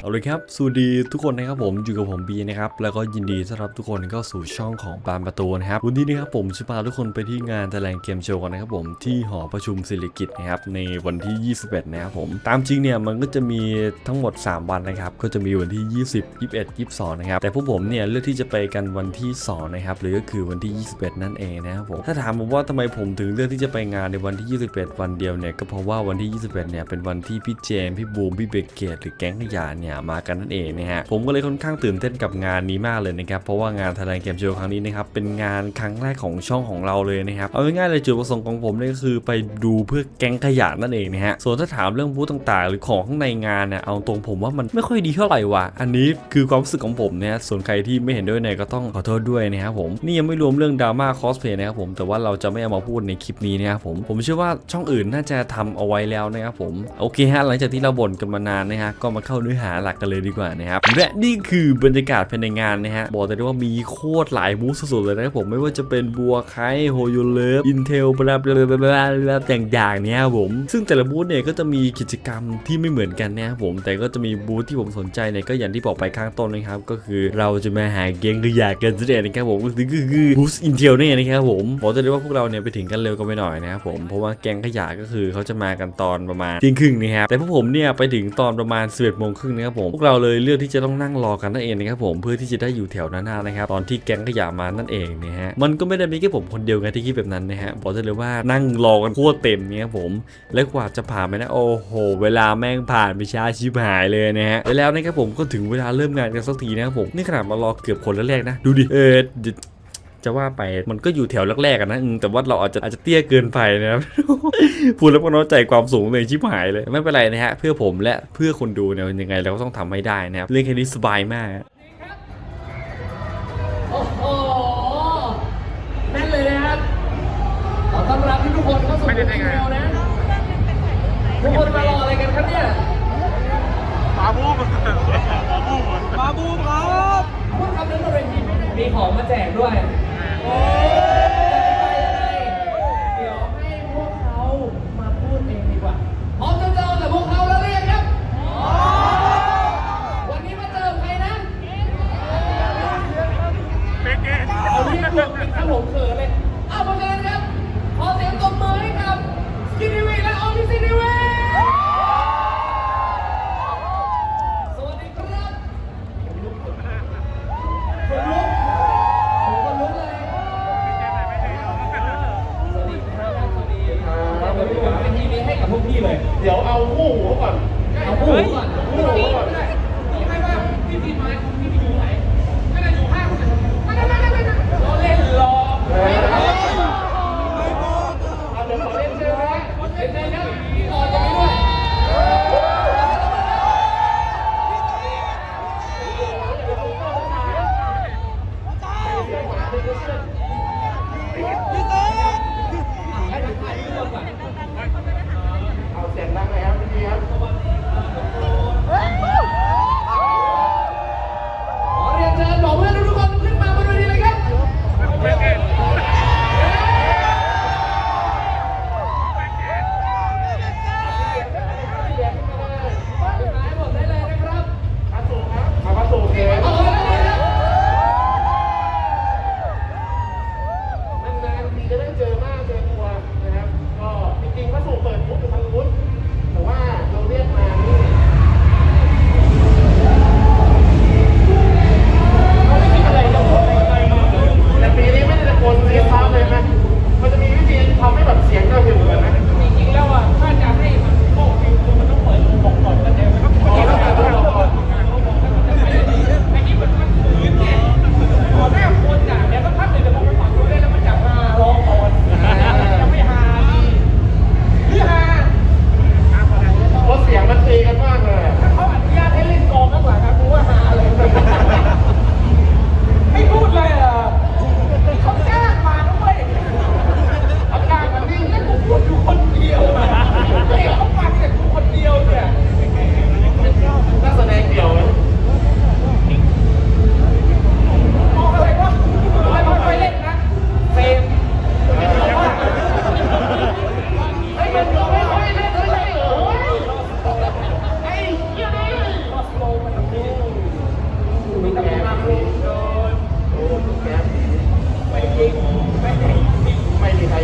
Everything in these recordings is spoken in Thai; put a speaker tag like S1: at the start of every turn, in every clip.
S1: เอาเลยครับสวัสดีทุกคนนะครับผมอยู่กับผมบีนะครับแล้วก็ยินดีต้อนรับทุกคนเข้าสู่ช่องของปานประตูนะครับวันนี้นะครับผมจะพาทุกคนไปที่งานแถลงเกมโชว์กันนะครับผมที่หอประชุมศิริกิตนะครับในวันที่ 21 นะครับผมตามจริงเนี่ยมันก็จะมีทั้งหมด 3 วันนะครับก็จะมีวันที่ 20 21 22 นะครับแต่พวกผมเนี่ยเลือกที่จะไปกันวันที่2นะครับหรือก็คือวันที่ 21 นั่นเองนะครับผมถ้าถามผมว่าทำไมผมถึงเลือกที่จะไปงานในวันที่ 21 วันเดียวเนี่ยก็เพราะว่าวันที่ 21 เนี่ยเป็นวันที่พี่เจมพี่บูมพี่เบเกตหรือแก๊งขยะเนี่ยมากันนั่นเองนะฮะผมก็เลยค่อนข้างตื่นเต้นกับงานนี้มากเลยนะครับเพราะว่างานแถลงเกมโชว์ครั้งนี้นะครับเป็นงานครั้งแรกของช่องของเราเลยนะครับเอาง่ายๆเลยจุดประสงค์ของผมเนี่ยก็คือไปดูเพื่อแก๊งขยะนั่นเองนะฮะส่วนถ้าถามเรื่องบูธต่างๆ หรือของข้างในงานเนี่ยเอาตรงผมว่ามันไม่ค่อยดีเท่าไหร่ว่ะอันนี้คือความรู้สึกของผมเนี่ยส่วนใครที่ไม่เห็นด้วยเนี่ยก็ต้องขอโทษด้วยนะครับผมนี่ยังไม่รวมเรื่องดราม่าคอสเพลย์นะครับผมแต่ว่าเราจะไม่เอามาพูดในคลิปนี้นะครับผมผมเชื่อว่าช่องอื่นน่าจะทำเอาไว้แล้วนะครับผมโอเคฮะหลังจากที่เราบ่นกันมานานนะฮะก็มาเข้าเนื้อหาหลักกันเลยดีกว่านะครับและนี่คือบรรยากาศภายในงานนะฮะบอกได้เลยว่ามีโคตรหลายบูธสุดๆเลยนะครับผมไม่ว่าจะเป็นบัวไคโฮโยเลฟอินเทลบลาบลาบลาบลาบลาอย่างๆเนี่ยผมซึ่งแต่ละบูธเนี่ยก็จะมีกิจกรรมที่ไม่เหมือนกันนะครับผมแต่ก็จะมีบูธที่ผมสนใจเนี่ยก็อย่างที่บอกไปข้างต้นนะครับก็คือเราจะมาหาเกงขยะกันซะเองนะครับผมก็คือคือคือบูธอินเทลนี่นเองนะครับผมบอกได้เลยว่าพวกเราเนี่ยไปถึงกันเร็วกันไปหน่อยนะครับผมเพราะว่าแกงขยะก็คือเขาจะมากันตอนประมาณเที่ยงครึ่งนะครับแต่พวกผมเนี่ยไปถึงตอนประมาณ11โมงครึ่งนะครับผมพวกเราเลยเลือกที่จะต้องนั่งรอกันนั่นเองนะครับผมเพื่อที่จะได้อยู่แถวหน้าๆนะครับตอนที่แก๊งขยะมานั่นเองนะฮะมันก็ไม่ได้มีแค่ผมคนเดียวไงที่คิดแบบนั้นนะฮะบอกได้เลยว่านั่งรอกันโคตรเต็มเนี่ยครับผมและกว่าจะผ่านไปนะโอ้โห เวลาแม่งผ่านไปช้าชิบหายเลยนะฮะและแล้วนะครับผมก็ถึงเวลาเริ่มงานกันสักทีนะครับผมนี่ขนาดมารอเกือบคนแรกๆนะ ดูดิเออ จะว่าไปมันก็อยู่แถวแรกๆอะนะอืมแต่ว่าเราอาจจะอาจจะเตี้ยเกินไปนะครับพูดแล้วก็น้อยใจความสูงเลยชิบหายเลย ไม่เป็นไรนะฮะ เพื่อผมและเพื่อคนดูเนี่ยยังไงเราก็ต้องทำให้ได้นะครับ เรื่องแค่นี้สบายมาก
S2: โอ้โหแน่นเลยนะครับขอต้อนรับทุกคนเข้าสู่ไม่ได้ไงนะทุกคนมารออะไรกันครับเนี่ย
S3: ปาบูมปาบูมครับ
S2: พูดคำนั้นบนเวทีมีของมาแจกด้วย โเสียงดังหน่ยครับพี่ครับ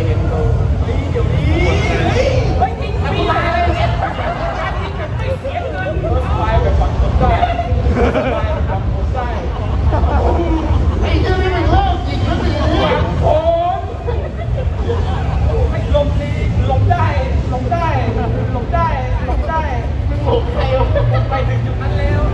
S2: เห็นเรเฮ้ยเดี๋ยวนี้เฮ้ยทิ้งปีอะไรเนี่ยไม่เสียเงินสบายแบบฝังคนได้
S3: สบาย
S2: แบฝังคนได้ไอ้เจ้านี่มันโลกจริงหรือเล่าลมดีลมได้ลมได้ลมได้ลมได้มึงหใครไปถึงจุดนั้นแล้ว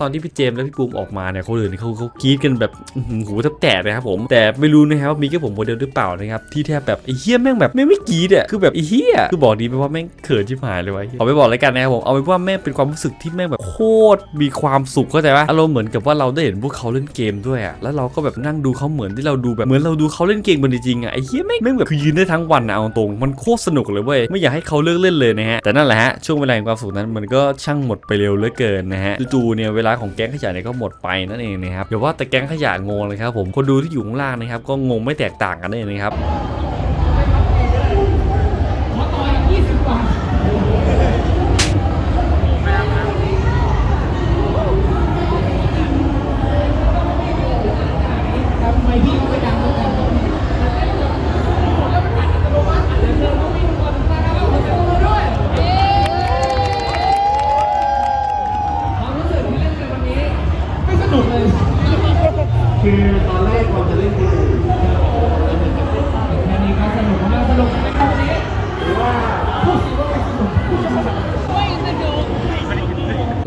S2: ต
S1: อนที่พี่เจมส์และพี่ปูมออกมาเนี่ยคนอื่นเขาเขากรี๊ดกันแบบหูแทบแตกนะครับผมแต่ไม่รู้นะครับว่ามีแค่ผมคนเดียวหรือเปล่านะครับที่แทบแบบไอ้เหี้ยแม่งแบบไม่ไม่กรี๊ดอะคือแบบไอ้เหี้ยคือบอกดีไปว่าแม่งเขินชิบหายเลยวะเอาไปบอกแล้วกันนะครับผมเอาไปนว่าแม่งเป็นความรู้สึกที่แม่งแบบโคตรมีความสุขเข้าใจปะอารมณ์เหมือนกับว่าเราได้เห็นพวกเขาเล่นเกมด้วยอะแล้วเราก็แบบนั่งดูเขาเหมือนที่เราดูแบบเหมือนเราดูเขาเล่นเกมกันจริงอะไอ้เหี้ยแม่งแม่งแบบคือยืนได้ทั้งวันนะเอาตรงมันโคตรสนุกเลยเว้ยไม่อยากให้เขาเลิกเล่นเลยนะฮะแต่นั่นแหละฮะช่วงเวลาแห่งความสุขนั้นมันก็ช่างหมดไปเร็วเหลือเกินนะฮะจู่ๆเนี่ยเวลาของแก๊งขยะเนี่ยก็หมดไปนั่นเองนะครับอย่าว่าแต่แก๊งขยะงงเลยครับผมคนดูที่อยู่ข้างล่างนะครับก็งงไม่แตกต่างกันเลยนะครับ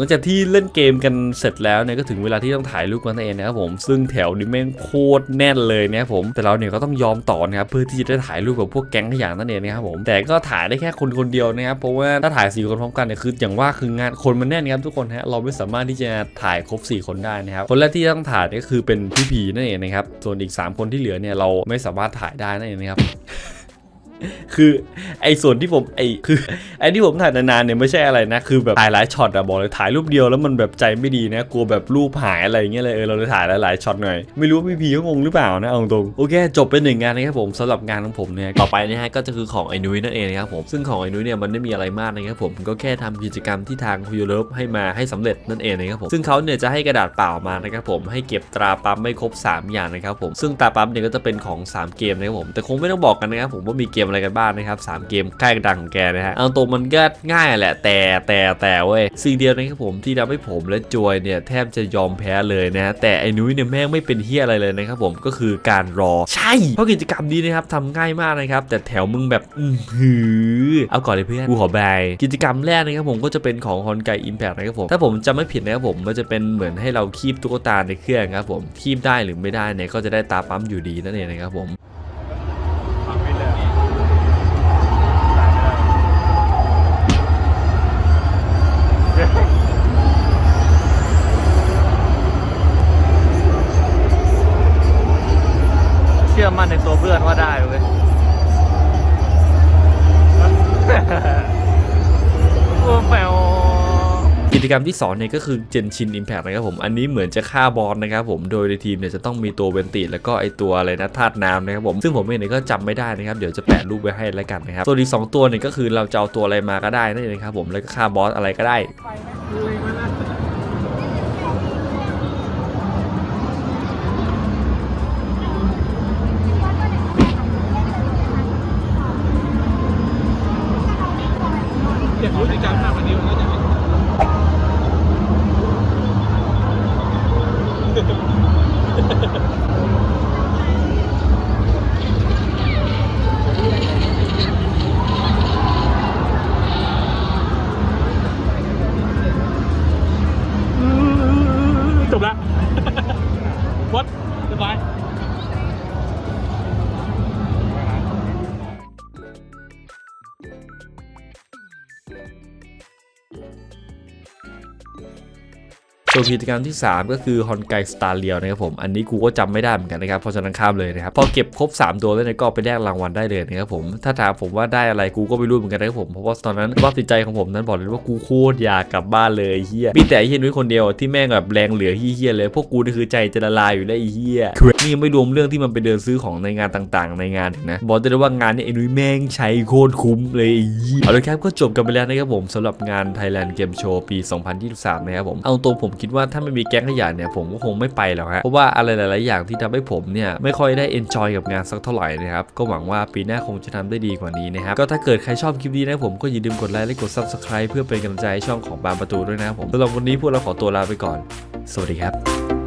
S2: ลัง
S4: จา
S2: ก
S1: ที่เล่นเกมกันเสร็จแล้วเนี่ยก็ถึงเวลาที่ต้องถ่ายรูปกันเองนะครับผมซึ่งแถวนี้แม่งโคตรแน่นเลยนะครับผมแต่เราเนี่ยก็ต้องยอมต่อนะครับเพื่อที่จะได้ถ่ายรูปกับพวกแก๊งขยะนั่นเองนะครับผมแต่ก็ถ่ายได้แค่คนคนเดียวนะครับเพราะว่าถ้าถ่ายสี่คนพร้อมกันเนี่ยคืออย่างว่าคืองานคนมันแน่นครับทุกคนฮะเราไม่สามารถที่จะถ่ายครบสี่คนได้นะครับคนแรกที่ต้องถ่ายก็คือเป็นพี่พีนั่นเองนะครับส่วนอีกสามคนที่เหลือเนี่ยเราไม่สามารถถ่ายได้นั่นเองนะครับ คือไอ้ส่วนที่ผมไอ้คือไอ้ที่ผมถ่ายนานๆเนี่ยไม่ใช่อะไรนะ คือแบบถ่ายหลายช็อตอะบอกเลยถ่ายรูปเดียวแล้วมันแบบใจไม่ดีนะกลัวแบบรูปหายอะไรอย่างเงี้ยเลยเออเราเลยถ่ายหลายๆช็อตหน่อยไม่รู้ว่าพี่พีเขางงหรือเปล่านะเอาตรงโอเคจบเป็นหนึ่งงานนะครับผมสำหรับงานของผมเนี่ยต่อไปนะฮะก็จะคือของไอ้นุ้ยนั่นเองนะครับผมซึ่งของไอ้นุ้ยเนี่ยมันไม่มีอะไรมากนะครับผมก็แค่ทำกิจกรรมที่ทางคุยเลิฟให้มาให้สำเร็จนั่นเองนะครับผมซึ่งเขาเนี่ยจะให้กระดาษเปล่ามานะครับผมให้เก็บตราปั๊มไม่ครบ 3 อย่างนะครับผมซึ่งตราปั๊มเนี่ยก็จะเป็นของ 3 เกมนะครับผมแต่คงไม่ต้องบอกกันนะครับผมว่ามีเกมอะไรกันบ้างนะครับสามเกมค่ายดังของแกนะฮะเอาตรงมันก็ง่ายแหละแต่แต่แต่เว้ยสิ่งเดียวนะครับผมที่ทำให้ผมและจอยเนี่ยแทบจะยอมแพ้เลยนะฮะแต่ไอ้นุ้ยเนี่ยแม่งไม่เป็นเฮียอะไรเลยนะครับผมก็คือการรอใช่เพราะกิจกรรมนี้นะครับทำง่ายมากนะครับแต่แถวมึงแบบอือหือเอาก่อนเลยเพื่อนกูขอบายกิจกรรมแรกนะครับผมก็จะเป็นของฮอนไกอิมแพคนะครับผมถ้าผมจำไม่ผิดนะครับผมมันจะเป็นเหมือนให้เราคีบตุ๊กตาในเครื่องครับผมคีบได้หรือไม่ได้เนี่ยก็จะได้ตาปั๊มอยู่ดีนั่นเองนะครับผม
S3: ชื่อมั่นในตัวเพื่อนว่าได้เว้ยโอ้แมว
S1: กิจกรรมที่2เนี่ยก็คือ Genshin Impact นะครับผม อันนี้เหมือนจะฆ่าบอสนะครับผม โดยในทีมเนี่ยจะต้องมีตัวเวนติแล้วก็ไอตัวอะไรนะธาตุน้ำนะครับผม ซึ่งผมเองเนี่ยก็จำไม่ได้นะครับ เดี๋ยวจะแปะรูปไว้ให้แล้วกันนะครับ ตัวอีกสองตัวเนี่ยก็คือเราจะเอาตัวอะไรมาก็ได้นั่นเองครับผม แล้วก็ฆ่าบอสอะไรก็ได้
S3: ส่
S1: วนกิจกรรมที่ 3 ก็คือฮอนไกสตาร์เลียวนะครับผม อันนี้กูก็จำไม่ได้เหมือนกันนะครับ เพราะฉะนั้นข้ามเลยนะครับ พอเก็บครบ 3 ตัวแล้วเนี่ยก็ไปแลกรางวัลได้เลยนะครับผม ถ้าถามผมว่าได้อะไรกูก็ไม่รู้เหมือนกันนะครับผม เพราะว่าตอนนั้นว่าติดใจของผมนั้นบอกเลยว่ากูโคตรอยากกลับบ้านเลยเฮียมีแต่เฮียนุ้ยคนเดียวที่แม่งแบบแรงเหลือเฮียเลย พวกกูนี่คือใจจะละลายอยู่แล้วเฮีย นี่ยังไม่รวมเรื่องที่มันไปเดินซื้อของในงานต่างๆ ในงานอีกนะ บอกได้เลยว่างานนี้ไอ้นุ้ยแม่งใช้โคตรคุ้มเลยอ้เอาลยครับก็จบกันไปแล้วนะครับผมสำหรับงาน Thailand Game Show ปี 2023 นะครับผม เอาตรงผมคิดว่าถ้าไม่มีแก๊งขยะเนี่ยผมก็คงไม่ไปหรอกฮะ เพราะว่าอะไรหลาย ๆ อย่างที่ทำให้ผมเนี่ยไม่ค่อยได้ enjoy กับงานสักเท่าไหร่นะครับ ก็หวังว่าปีหน้าคงจะทำได้ดีกว่านี้นะครับ ก็ถ้าเกิดใครชอบคลิปนี้นะผมก็อย่าลืมกดไลค์และกด subscribe เพื่อเป็นกำลังใจให้ช่องของบางประตูด้วยนะครับผมสำหรับวันนี้พวกเราขอตัวลาไปก่อน สวัสดีครับ